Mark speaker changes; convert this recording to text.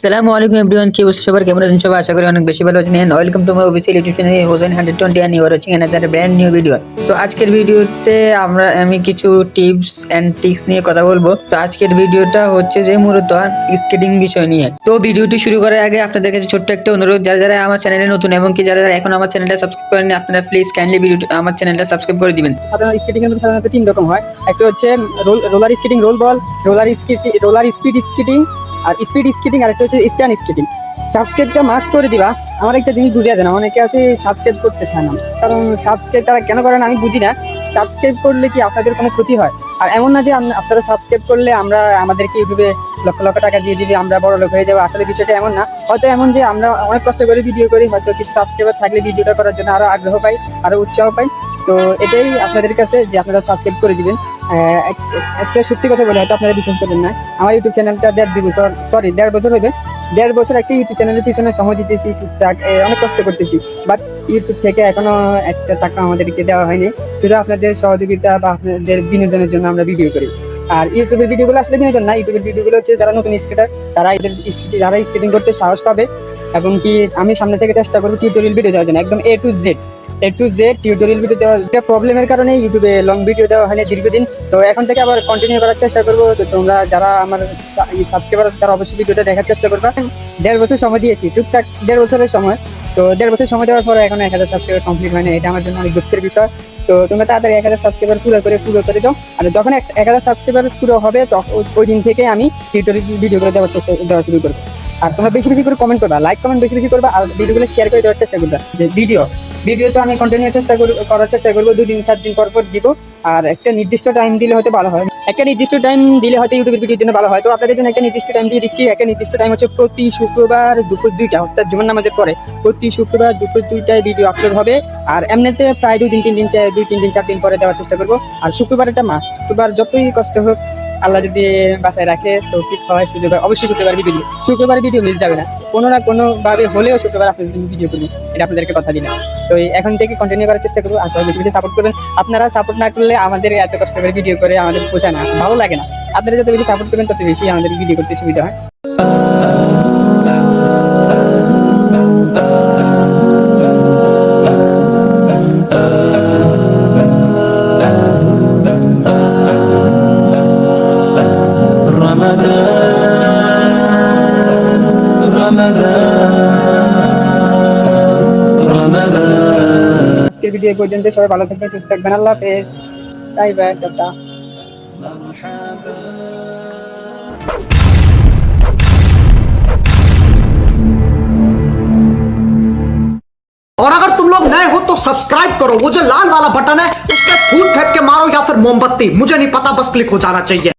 Speaker 1: আসসালামু আলাইকুম এভরিওয়ান, কি অবস্থা সবার? কেমন আছেন সবাই? আশা করি অনেক বেশি ভালো আছেন। And welcome to my official YouTube channel Hossain hundred twenty and your watching another brand new video তো আজকের ভিডিওতে আমরা, আমি কিছু টিপস অ্যান্ড ট্রিক্স নিয়ে কথা বলব। তো আজকের ভিডিওটা হচ্ছে যে মূলত স্কেটিং বিষয় নিয়ে। তো ভিডিওটি শুরু করার আগে আপনাদের কাছে ছোট্ট একটা অনুরোধ। যারা যারা আমার চ্যানেলে নতুন এবং কি যারা যারা এখন আমার চ্যানেলটা সাবস্ক্রাইব করেননি, আপনারা প্লিজ কাইন্ডলি ভিডিওটি আমার চ্যানেলটা সাবস্ক্রাইব করে দিবেন।
Speaker 2: সাধারণত স্কেটিং এর মধ্যে সাধারণত তিন রকম হয়। একটা হচ্ছে roll- roller skating roll ball roller skating roller speed skating আর স্পিড স্কেটিং আর একটা হচ্ছে স্ট্যান্ড স্কেটিং সাবস্ক্রাইবটা মাস্ট করে দিবা। আমার একটা জিনিস বুঝে যায় না অনেকে আছে সাবস্ক্রাইব করতে চায় না। কারণ সাবস্ক্রাইব তারা কেন না আমি বুঝি না। সাবস্ক্রাইব করলে কি আপনাদের কোনো ক্ষতি হয়? আর এমন না যে আপনারা সাবস্ক্রাইব করলে আমরা আমাদেরকে ইউটিউবে লক্ষ লক্ষ টাকা দিয়ে দিবি, আমরা বড় লোক হয়ে যাব। আসলে বিষয়টা এমন না। হয়তো এমন যে আমরা অনেক কষ্ট করে ভিডিও করি, হয়তো কিছু সাবস্ক্রাইবার থাকলে ভিডিওটা করার জন্য আরও আগ্রহ পাই আরও উৎসাহ পাই। তো এটাই আপনাদের কাছে যে আপনারা সাবস্ক্রাইব করে দিবেন। এক- একটা সত্যি কথা বলে হয়তো আপনারা বিশ্বাস করবেন না। আমার ইউটিউব চ্যানেলটা দেড় দুই বছর সরি দেড় বছর হবে দেড় বছর একটা ইউটিউব চ্যানেলের পিছনে সময় দিতেছি, টুকটাক অনেক কষ্ট করতেছি। বাট ইউটিউব থেকে এখনও একটা টাকা আমাদেরকে দেওয়া হয়নি। শুধু আপনাদের সহযোগিতা বা আপনাদের বিনোদনের জন্য আমরা ভিডিও করি। আর ইউটিউবের ভিডিওগুলো আসলে বিনোদন না, ইউটিউবের ভিডিওগুলো হচ্ছে যারা নতুন স্কেটার তারা এদের যারা স্কেটিং করতে সাহস পাবে এবং কি আমি সামনে থেকে চেষ্টা করব টিউটোরিয়াল ভিডিও দেওয়ার জন্য, একদম A to Z A to Z tutorial video দেওয়া একটা প্রবলেমের কারণে ইউটিউবে লং ভিডিও দেওয়া হয়নি দীর্ঘদিন, তো এখন থেকে আবার কন্টিনিউ করার চেষ্টা করব। তো তোমরা যারা আমার সাবস্ক্রাইবার আছে, তারা অবশ্যই ভিডিওটা দেখার চেষ্টা করবে। দেড় বছর সময় দিয়েছি, টুকটাক দেড় বছরের সময়। তো দেড় বছর সময় দেওয়ার পরে এখন এক হাজার সাবস্ক্রাইবার কমপ্লিট হয়নি, এটা আমার জন্য অনেক দুঃখের বিষয়। তো তোমরা তাড়াতাড়ি এক হাজার সাবস্ক্রাইবার পুরো করে পুরো করে দাও। আর যখন এক হাজার সাবস্ক্রাইবার পুরো হবে ওই দিন থেকে আমি টিউটোরিয়াল ভিডিও করে দেওয়ার চেষ্টা দেওয়া শুরু করব। আর তোমরা বেশি বেশি করে কমেন্ট করবা লাইক কমেন্ট বেশি বেশি করবা, আর ভিডিওগুলো শেয়ার করে দেওয়ার চেষ্টা করবা। যে ভিডিও ভিডিও তো আমি কন্টিনিউ চেষ্টা করার চেষ্টা করব, দুদিন, চার দিন পর পর দিব। আর একটা নির্দিষ্ট টাইম দিলে হয়তো ভালো হয়। একটা নির্দিষ্ট টাইম দিলে হয়তো ইউটিউবের ভিডিওর জন্য ভালো হয়। তো আপনাদের জন্য একটা নির্দিষ্ট টাইম দিয়ে দিচ্ছি। একটা নির্দিষ্ট টাইম হচ্ছে প্রতি শুক্রবার দুপুর দুইটা, অর্থাৎ জুমার নামাজের পরে প্রতি শুক্রবার দুপুর দুইটায় ভিডিও আপলোড হবে। আর এমনিতে প্রায় দুই তিন দিন দুই, তিন দিন, চার দিন পরে দেওয়ার চেষ্টা করব। আর শুক্রবার এটা মাস শুক্রবার যতই কষ্ট হোক আল্লাহ যদি বাসায় রাখে তো ঠিক হয়, শুক্রবার, অবশ্যই শুক্রবার ভিডিও শুক্রবার ভিডিও মিস যাবে না। কোনো না কোনোভাবে হলেও শুক্রবার আপনাদের ভিডিও করব এটা আপনাদেরকে কথা দিলাম। তো এখন থেকে কন্টিনিউ করার চেষ্টা করব, আর বেশি বেশি সাপোর্ট করবেন। আপনারা সাপোর্ট না করলে আমাদের এত কষ্ট করে ভিডিও করে আমাদের পোষায় না, ভালো লাগে না। আপনারা যত বেশি সাপোর্ট করবেন, তত বেশি আমাদের ভিডিও করতে সুবিধা হয়। ভিডিও পর্যন্ত সবাই ভালো থাকবেন সুস্থ থাকবেন আল্লাহ হাফেজ বাই বাই টাটা
Speaker 3: और अगर तुम लोग नए हो तो सब्सक्राइब करो वो जो लाल वाला बटन है उस पर फूट फेंक के मारो या फिर मोमबत्ती मुझे नहीं पता बस क्लिक हो जाना चाहिए